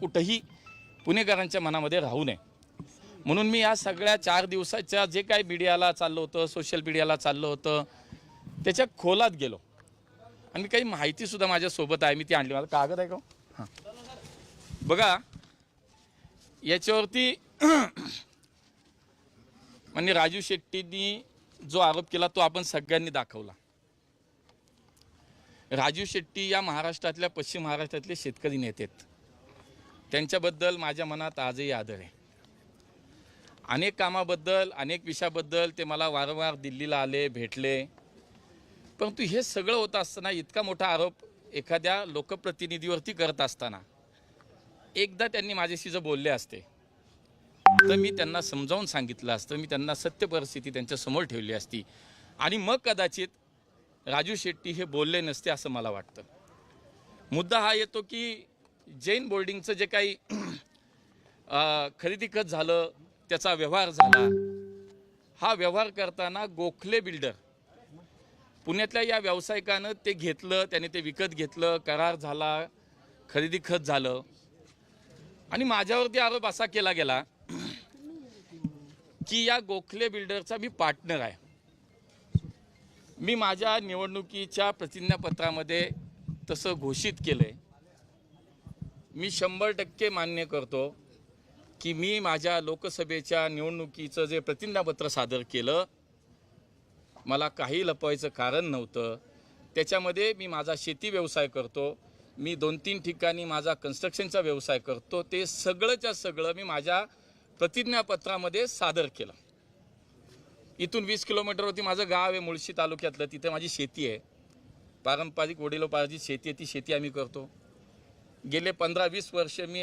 कुठंही पुणेकरांच्या मनामध्ये राहू नये. म्हणून मी या सगळ्या चार दिवसाच्या जे काही मीडियाला चाललं होतं सोशल मीडियाला चाललं होतं त्याच्या खोलात गेलो. आणि काही माहितीसुद्धा माझ्यासोबत आहे मी ती आणली. मला कागद आहे का हो? हां? बघा याच्यावरती म्हणजे राजू शेट्टींनी जो आरोप केला तो आपण सगळ्यांनी दाखवला. राजू शेट्टी या महाराष्ट्रातल्या पश्चिम महाराष्ट्रातले शेतकरी नेते आहेत. त्यांच्याबद्दल माझ्या मनात आजही आदर आहे. अनेक कामाबद्दल अनेक विषयाबद्दल ते मला वारंवार दिल्लीला आले भेटले. परंतु हे सगळं होत असताना इतका मोठा आरोप एखाद्या लोकप्रतिनिधीवरती करत असताना एकदा त्यांनी माझ्याशी जर बोलले असते तर मी त्यांना समजावून सांगितलं असतं मी त्यांना सत्य परिस्थिती त्यांच्यासमोर ठेवली असती. आणि मग कदाचित राजू शेट्टी हे बोलले नसते असं मला वाटतं. मुद्दा हा येतो की जैन बोर्डिंगचं जे काही खरेदी खत झालं त्याचा व्यवहार झाला हा व्यवहार करताना गोखले बिल्डर पुण्यातल्या या व्यावसायिकानं ते घेतलं त्याने ते विकत घेतलं करार झाला खरेदी खत झालं. आणि माझ्यावरती आरोप असा केला गेला की या गोखले बिल्डरचा मी पार्टनर आहे. मी माझ्या निवडणुकीच्या प्रतिज्ञापत्रामध्ये तसं घोषित केलं आहे मी शंभर टक्के मान्य करतो की मी माझ्या लोकसभेच्या निवडणुकीचं जे प्रतिज्ञापत्र सादर केलं मला काही लपवायचं कारण नव्हतं. त्याच्यामध्ये मी माझा शेती व्यवसाय करतो मी दोन तीन ठिकाणी माझा कन्स्ट्रक्शनचा व्यवसाय करतो ते सगळंच्या सगळं मी माझ्या प्रतिज्ञापत्रामध्ये सादर केलं. इथून वीस किलोमीटरवरती माझं गाव आहे मुळशी तालुक्यातलं तिथे माझी शेती आहे. पारंपरिक वडिलोपार्जित शेती आहे ती शेती आम्ही करतो. गेले पंधरा वीस वर्ष मी